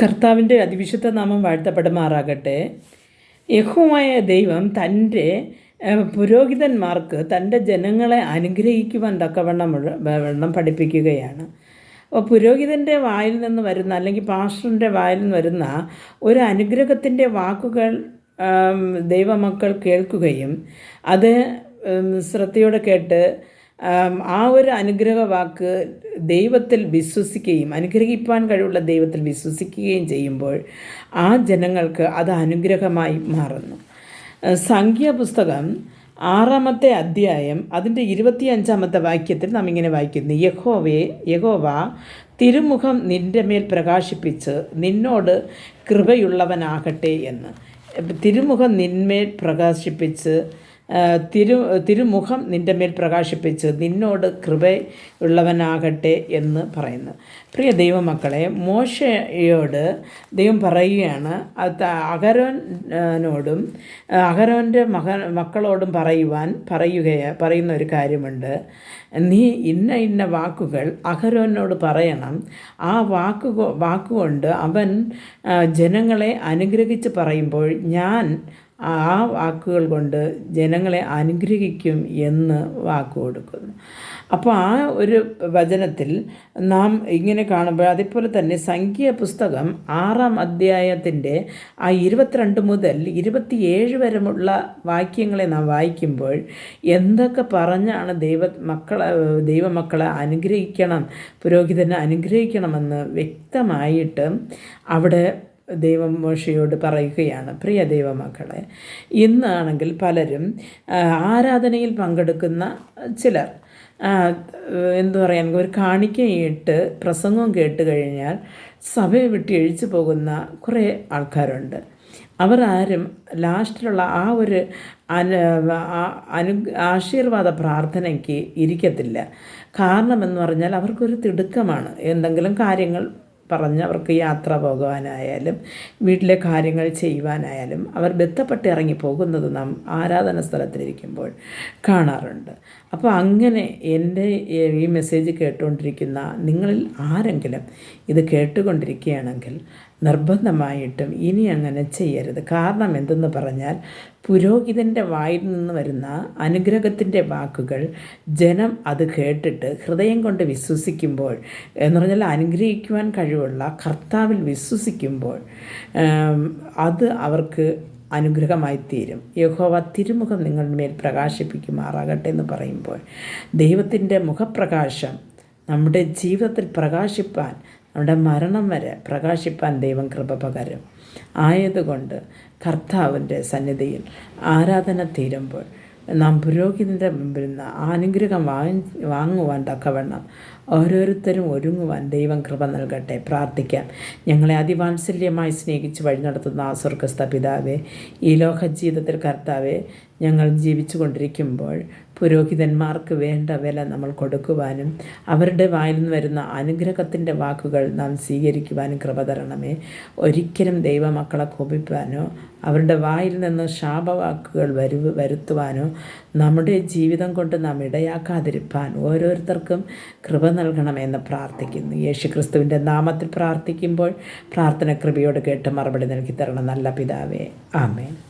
കർത്താവിന്റെ അതിവിശുദ്ധ നാമം വാഴ്ത്തപ്പെടുമാറാകട്ടെ. യഹുവായ ദൈവം തന്റെ പുരോഹിതന്മാർക്ക് തന്റെ ജനങ്ങളെ അനുഗ്രഹിക്കുവാൻ തക്കവണ്ണം വെള്ളം പഠിപ്പിക്കുകയാണ്. അപ്പോൾ പുരോഹിതന്റെ വായിൽ നിന്ന് വരുന്ന അല്ലെങ്കിൽ പാസ്റ്ററിന്റെ വായിൽ നിന്ന് വരുന്ന ഒരു അനുഗ്രഹത്തിന്റെ വാക്കുകൾ ദൈവമക്കൾ കേൾക്കുകയും അത് ശ്രദ്ധയോടെ കേട്ട് ആ ഒരു അനുഗ്രഹ വാക്ക് ദൈവത്തിൽ വിശ്വസിക്കുകയും അനുഗ്രഹിപ്പാൻ കഴിവുള്ള ദൈവത്തിൽ വിശ്വസിക്കുകയും ചെയ്യുമ്പോൾ ആ ജനങ്ങൾക്ക് അത് അനുഗ്രഹമായി മാറുന്നു. സംഖ്യാപുസ്തകം ആറാമത്തെ അധ്യായം അതിന്റെ ഇരുപത്തിയഞ്ചാമത്തെ വാക്യത്തിൽ നാം ഇങ്ങനെ വായിക്കുന്നു. യഹോവേ യഹോവ തിരുമുഖം നിന്റെ മേൽ പ്രകാശിപ്പിച്ച് നിന്നോട് കൃപയുള്ളവനാകട്ടെ എന്ന്. തിരുമുഖം നിന്മേൽ പ്രകാശിപ്പിച്ച് തിരു തിരുമുഖം നിന്റെ മേൽ പ്രകാശിപ്പിച്ച് നിന്നോട് കൃപയുള്ളവനാകട്ടെ എന്ന് പറയുന്നു. പ്രിയ ദൈവമക്കളെ മോശയോട് ദൈവം പറയുകയാണ് അത് അകരോനോടും അകരോന്റെ മക മക്കളോടും പറയുവാൻ പറയുക പറയുന്ന ഒരു കാര്യമുണ്ട്. നീ ഇന്ന ഇന്ന വാക്കുകൾ അഹരോനോട് പറയണം. ആ വാക്കു വാക്കുകൊണ്ട് അവൻ ജനങ്ങളെ അനുഗ്രഹിച്ച് പറയുമ്പോൾ ഞാൻ ആ വാക്കുകൾ കൊണ്ട് ജനങ്ങളെ അനുഗ്രഹിക്കും എന്ന് വാക്ക് കൊടുക്കുന്നു. അപ്പോൾ ആ ഒരു വചനത്തിൽ നാം ഇങ്ങനെ കാണുമ്പോൾ അതേപോലെ തന്നെ സംഖ്യ പുസ്തകം ആറാം അധ്യായത്തിന്റെ ആ ഇരുപത്തിരണ്ട് മുതൽ ഇരുപത്തിയേഴ് വരെയുള്ള വാക്യങ്ങളെ നാം വായിക്കുമ്പോൾ എന്തൊക്കെ പറഞ്ഞാണ് ദൈവ മക്കളെ ദൈവമക്കളെ അനുഗ്രഹിക്കണം പുരോഹിതനെ അനുഗ്രഹിക്കണമെന്ന് വ്യക്തമായിട്ട് അവിടെ ദൈവം മോശയോട് പറയുകയാണ്. പ്രിയ ദൈവമക്കളെ ഇന്നാണെങ്കിൽ പലരും ആരാധനയിൽ പങ്കെടുക്കുന്ന ചിലർ എന്തു പറയാൻ ഒരു കാണിക്കയിട്ട് പ്രസംഗം കേട്ട് കഴിഞ്ഞാൽ സഭയെ വിട്ട് എഴിച്ചു പോകുന്ന കുറേ ആൾക്കാരുണ്ട്. അവർ ആരും ലാസ്റ്റിലുള്ള ആ ഒരു അനു ആശീർവാദ പ്രാർത്ഥനയ്ക്ക് ഇരിക്കത്തില്ല. കാരണമെന്ന് പറഞ്ഞാൽ അവർക്കൊരു തിടുക്കമാണ്. എന്തെങ്കിലും കാര്യങ്ങൾ പറഞ്ഞ് അവർക്ക് യാത്ര പോകുവാനായാലും വീട്ടിലെ കാര്യങ്ങൾ ചെയ്യുവാനായാലും അവർ ബന്ധപ്പെട്ട് ഇറങ്ങിപ്പോകുന്നത് നാം ആരാധന സ്ഥലത്തിലിരിക്കുമ്പോൾ കാണാറുണ്ട്. അപ്പോൾ അങ്ങനെ എന്റെ ഈ മെസ്സേജ് കേട്ടുകൊണ്ടിരിക്കുന്ന നിങ്ങളിൽ ആരെങ്കിലും ഇത് കേട്ടുകൊണ്ടിരിക്കുകയാണെങ്കിൽ നിർബന്ധമായിട്ടും ഇനി അങ്ങനെ ചെയ്യരുത്. കാരണം എന്തെന്ന് പറഞ്ഞാൽ പുരോഹിതന്റെ വായിൽ നിന്ന് വരുന്ന അനുഗ്രഹത്തിന്റെ വാക്കുകൾ ജനം അത് കേട്ടിട്ട് ഹൃദയം കൊണ്ട് വിശ്വസിക്കുമ്പോൾ എന്ന് പറഞ്ഞാൽ അനുഗ്രഹിക്കുവാൻ കഴിവുള്ള കർത്താവിൽ വിശ്വസിക്കുമ്പോൾ അത് അവർക്ക് അനുഗ്രഹമായി തീരും. യഹോവ തിരുമുഖം നിങ്ങളുടെ മേൽ പ്രകാശിപ്പിക്കുമാറാകട്ടെ എന്ന് പറയുമ്പോൾ ദൈവത്തിന്റെ മുഖപ്രകാശം നമ്മുടെ ജീവിതത്തിൽ പ്രകാശിപ്പാൻ നമ്മുടെ മരണം വരെ പ്രകാശിപ്പാൻ ദൈവം കൃപ പകരും. ആയതുകൊണ്ട് കർത്താവിന്റെ സന്നിധിയിൽ ആരാധന തീരുമ്പോൾ നാം പുരോഹിതന്റെ മുമ്പിൽ നിന്ന് അനുഗ്രഹം വാങ്ങി വാങ്ങുവാൻ തക്കവണ്ണം ഓരോരുത്തരും ഒരുങ്ങുവാൻ ദൈവം കൃപ നൽകട്ടെ. പ്രാർത്ഥിക്കാം. ഞങ്ങളെ അതിവാത്സല്യമായി സ്നേഹിച്ച് വഴി നടത്തുന്ന ആ സ്വർഗസ്ഥ പിതാവേ ഈ ലോക ജീവിതത്തിൽ കർത്താവെ ഞങ്ങൾ ജീവിച്ചു കൊണ്ടിരിക്കുമ്പോൾ പുരോഹിതന്മാർക്ക് വേണ്ട വില നമ്മൾ കൊടുക്കുവാനും അവരുടെ വായിൽ നിന്ന് വരുന്ന അനുഗ്രഹത്തിന്റെ വാക്കുകൾ നാം സ്വീകരിക്കുവാനും കൃപ തരണമേ. ഒരിക്കലും ദൈവമക്കളെ കോപിപ്പാനോ അവരുടെ വായിൽ നിന്ന് ശാപവാക്കുകൾ വരു വരുത്തുവാനോ നമ്മുടെ ജീവിതം കൊണ്ട് നാം ഇടയാക്കാതിരിപ്പാൻ ഓരോരുത്തർക്കും കൃപ നൽകണമെന്ന് പ്രാർത്ഥിക്കുന്നു. യേശു ക്രിസ്തുവിന്റെ നാമത്തിൽ പ്രാർത്ഥിക്കുമ്പോൾ പ്രാർത്ഥന കൃപയോട് കേട്ട് മറുപടി നൽകി തരണം. നല്ല പിതാവേ. ആമേൻ.